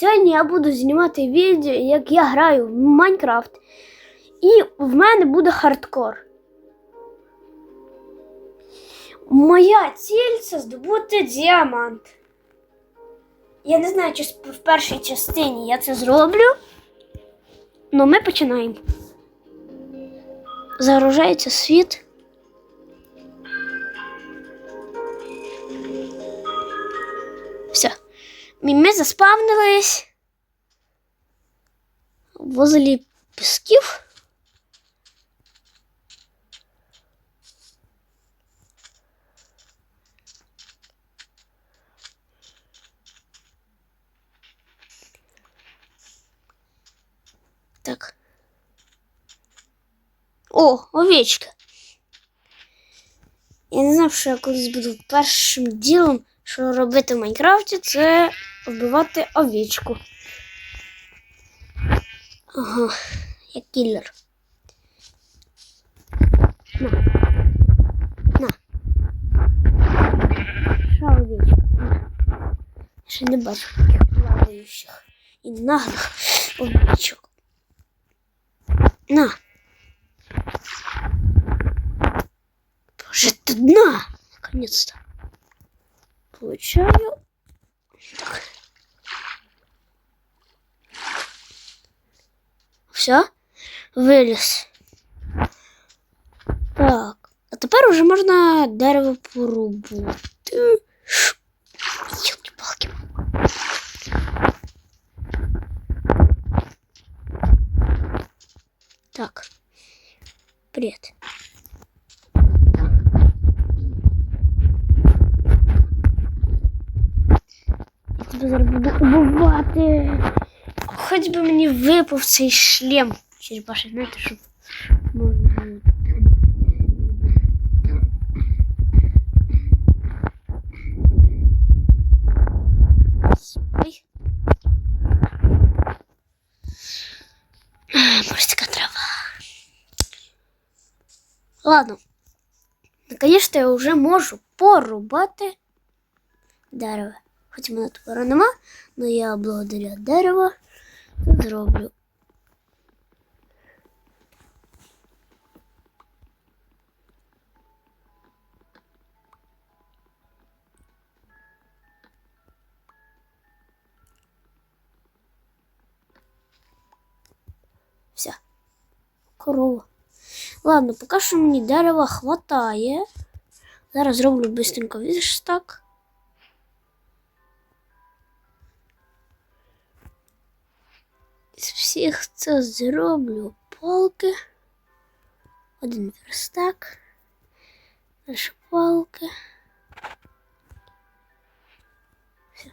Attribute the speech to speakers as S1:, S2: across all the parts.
S1: Сьогодні я буду знімати відео, як я граю в Майнкрафт. І в мене буде хардкор. Моя ціль це здобути діамант. Я не знаю, чи в першій частині я це зроблю. Ну, ми починаємо. Загружається світ. Все. Ми ми заспавнились возле песків. Так. О, овечка. Я не знав, що я колись буду першим ділом, що робити в Майнкрафті, це вбивати овечку. Ага, я кіллер. На. На. Ша овечка. На. Я ще не бачу таких плаваючих і наглих овечок. На. Боже, ты дна! Наконец-то. Получаю. Так. Все. Виліз. Так. А тепер уже можна дерево порубати. Так. Привет. Я тебе зараз буду убивати. Хоч би мені випав цей шлем. Черепаший, знаєте, щоб можна було. Ой. А, Морська трава. Ладно. Наконец-то я вже можу порубати дерево. Хоч мене тепер нема, але я благодаря дерева зроблю. Все. Корова. Ладно, поки що мені дерева хватає. Зараз зроблю быстренько видиш всіх це зроблю палки. Один верстак. Дальше палки. Все.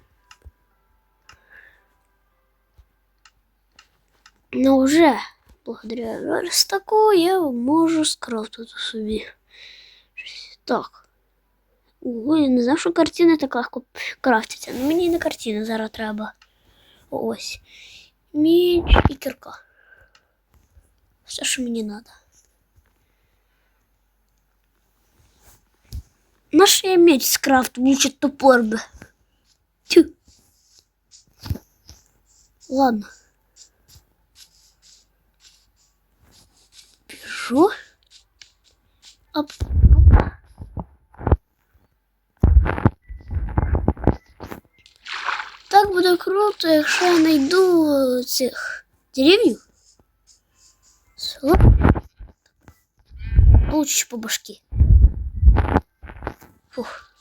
S1: Ну вже благодаря верстаку я можу скрафтити собі. щось. Так. Ого, я не знав, що картини так легко крафтяться. Ну мені не картини зараз треба. Ось. Меч і кірка. Все, що мені треба. Наш я меч скрафту, лучше топор би. Тю. Ладно. Біжу. Оп. Оп. Круто, якщо я знайду цих. Село. Получиш по башки. Фух.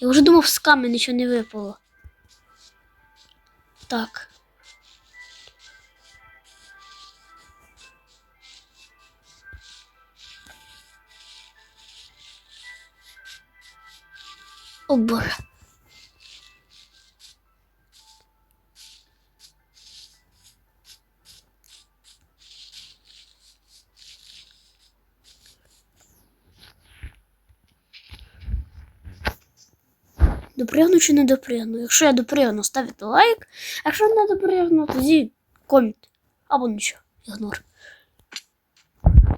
S1: Я вже думав, з камня нічого не випало. Так. О боже. Допрягну чи не допрягну? Якщо я допрягну, ставте лайк. А якщо не допрягну, тоді комент. Або нічого. Ігнор.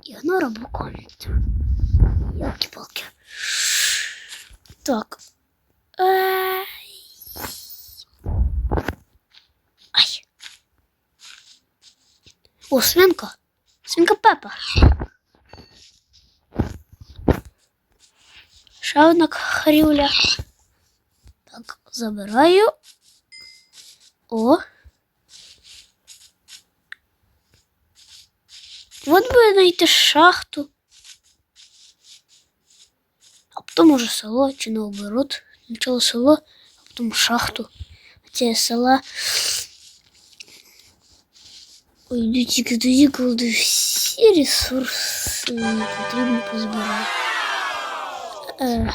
S1: Ігнор або комент. Ялки-палки. Так. Ай. Ай. О, свинка. Свинка Пепа. Ще одна хрюля. Так, забираю. О. От би знайти шахту. А потім уже село, чи наоборот. Спочатку село, а потім шахту. Це села. Ой, йду тільки тоді, коли всі ресурси мені потрібно позбирати. Е,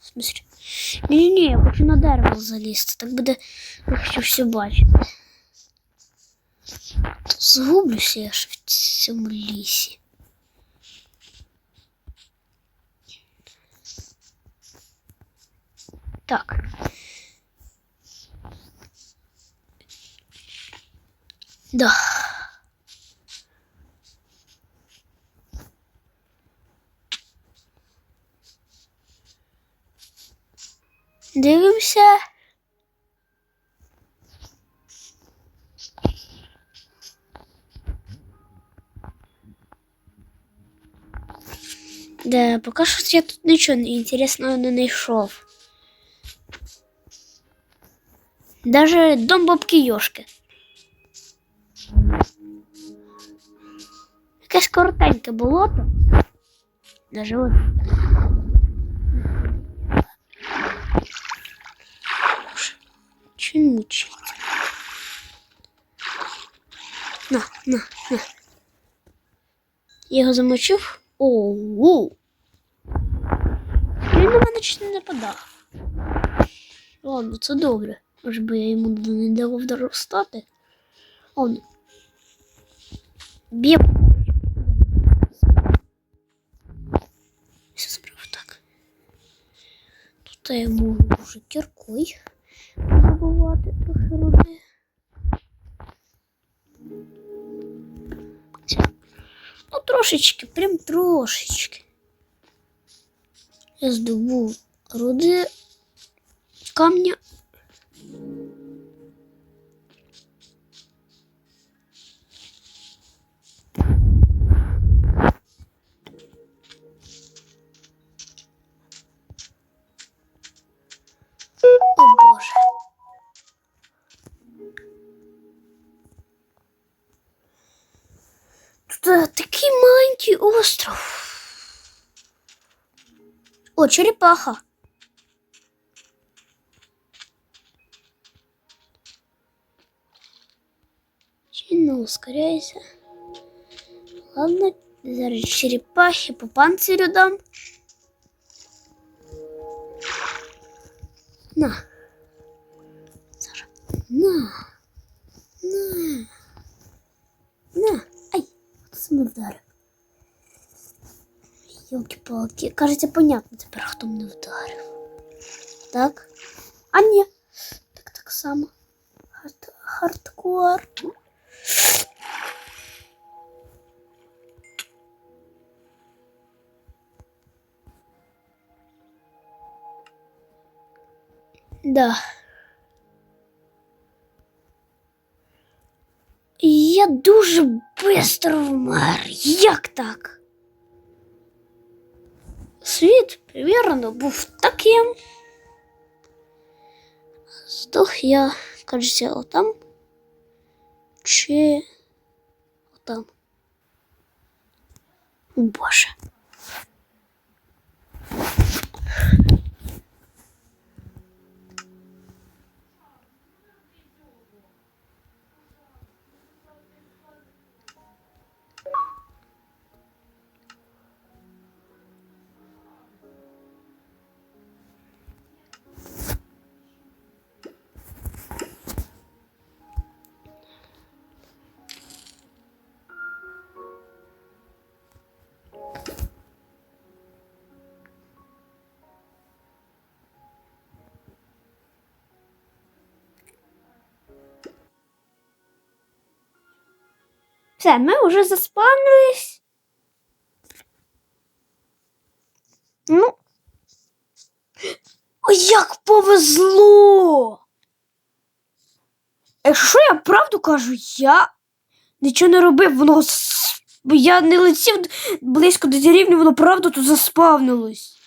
S1: в смысле? Ні-ні, я хочу на дерево залізти, так буде легше все бачити. Згублюся я ж в цьому лісі. Так. Да. Дивимося. Да, поки що я тут нічого інтересного не знайшов. Даже дом бабки Йошки. Якесь коротеньке болото. Даже от. Я його замочив. Оу. Він на мене чуть не нападав. Ладно, це добре. Може би я йому не давав доростати. Он. Б'є. Все справа так. Тут я можу вже кіркою забувати трохи руди. Ну, трошечки, прям трошечки. Я здобув руди камня. Черепаха. Сильно ускоряйся. Ладно, зараз черепахи по панцирю дам. На. На. На. На. Ай, хто саме вдарив? Йолки-палки. Кажеться, понятно тепер, хто мене вдарив. Так? А ні. Так так само. Хард... Хардкор. Да. Я дуже бистро вмер. Як так? Світ, примірно, був таким. Здох я, кажеться, отам. Чи отам. Боже. Все, ми вже заспавнились. Ну. Ой, як повезло! Якщо я правду кажу, я нічого не робив, воно. Я не летів близько до деревні, воно правда тут заспавнилось.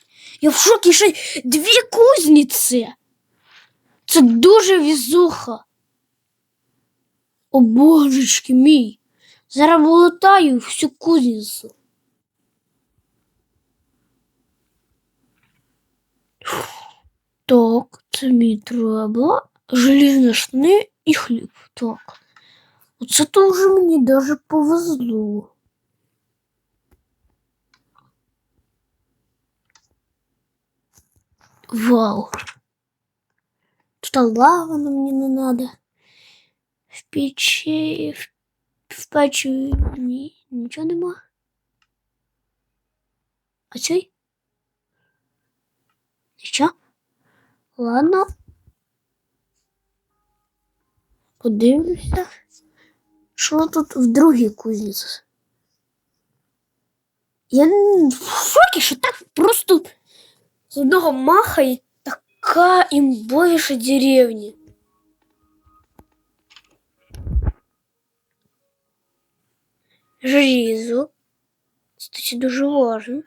S1: Я в шокі ще дві кузниці. Це дуже візуха. О божечки мій. Зараз волотаю всю кузницю. Так, це мені треба. Желізні штани і хліб. Так. Оце то вже мені даже повезло. Вау. Тут лава на мені не надо. В печі, в, в печі ні, нічого нема. А цей? Що? Ладно. Подивлюся. Що тут в другій кузниці? Я н- в шокі, що так просто з одного маха і така імбовіша деревня. Желізо. Кстати, дуже важно.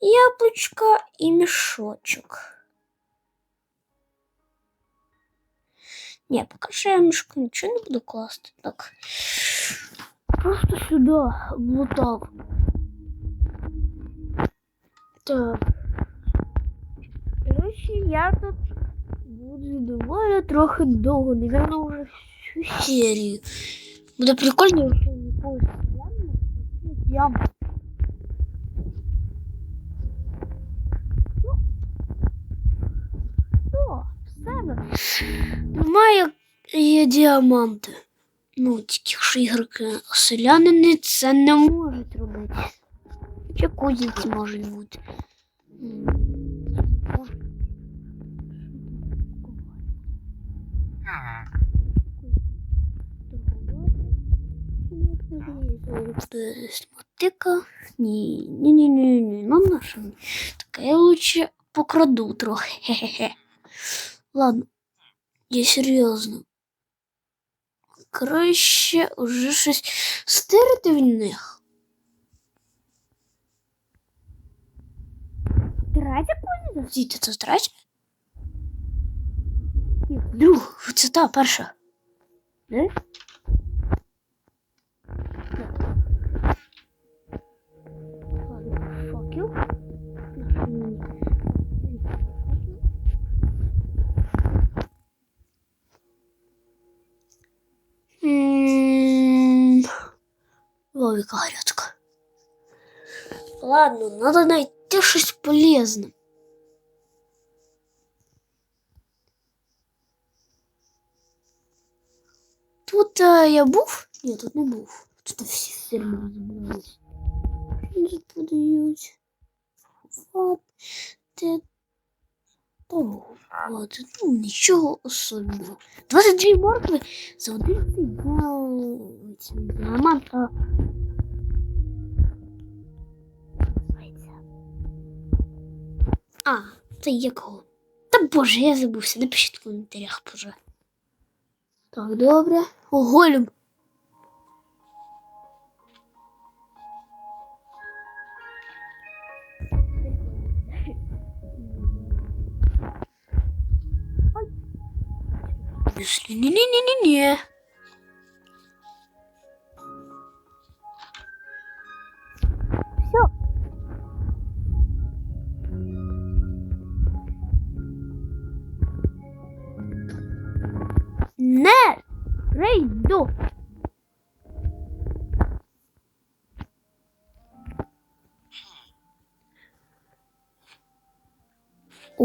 S1: Яблучка і мішочок. Ні, поки що я в мішку нічого не буду класти. Так. Просто сюди влутав. Так. Короче, я тут буду доволі трохи довго, наверное, уже всю серію. Буде прикольно, якщо якогось яму, яму. Ну, все. Немає є діаманти. Ну, тільки що ігроки селянини це не можуть робити. Чи кузниці можуть бути. М. Мотика. Ні, ні, ні, ні, ні, ну наша. Так я лучше покраду трохи. Хе-хе-хе. Ладно, я серйозно. Краще уже щось стирити в них. Третя кузниця? Діти, це третя? Ні, Друг, це та перша. Не? Логика горятка. Ладно, надо найти щось полезне. Тут а, я був? Ні, тут не був. Тут всі фірми розбирались. Що тут подають? Вот. Те. О, от, ну, нічого особливого. 22 моркви за один цей дня- А, це якого? Та боже, я забувся. Напишіть в коментарях, боже. Так, добре. О. Если не-не-не-не-не.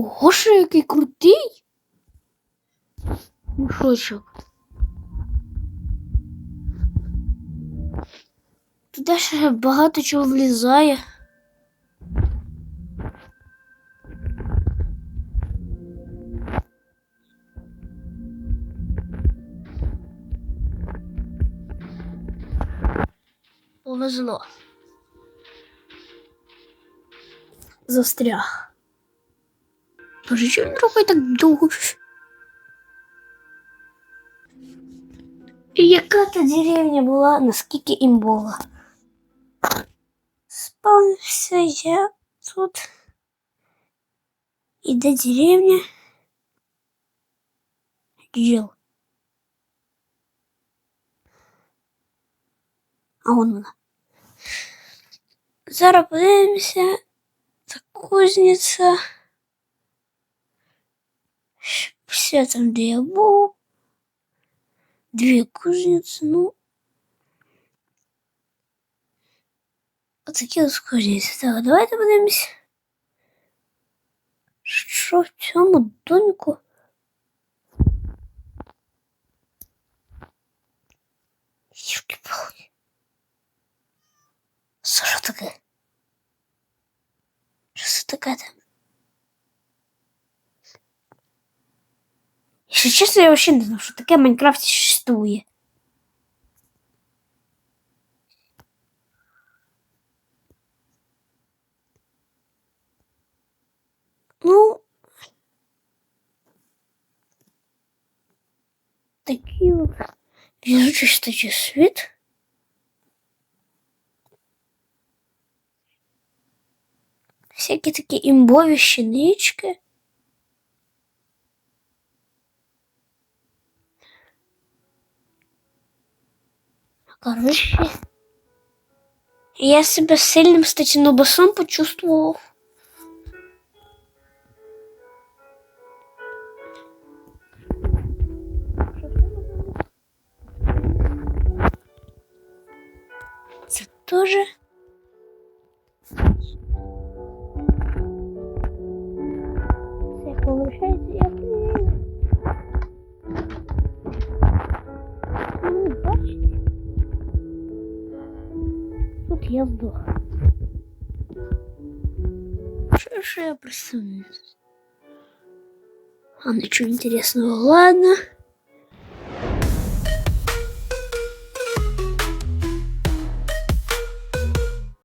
S1: Ого, що який крутий. Мішочок. Туди ще багато чого влізає. Повезло. Застряг. Боже, чому він рухає так довго? І яка та деревня була, наскільки імбова? Спавнився я тут. І де деревня? Жил. А вон вона. Зараз подивимося. Це кузниця. Все там, де я був. Дві кузниці, ну. Отакі ось кузниці. Так, давайте подивимося. Що в цьому домику? Юшки палки. Що таке? Що це таке там? Якщо чесно, я взагалі не знав, що таке в Майнкрафті существує. Ну, такий от візучий стачий світ. Всякі такі імбові щенички. Короче, я себя сильным статинобасом почувствовал. Це тоже. Я вдох. Что ж я представляю? А ничего интересного, ладно.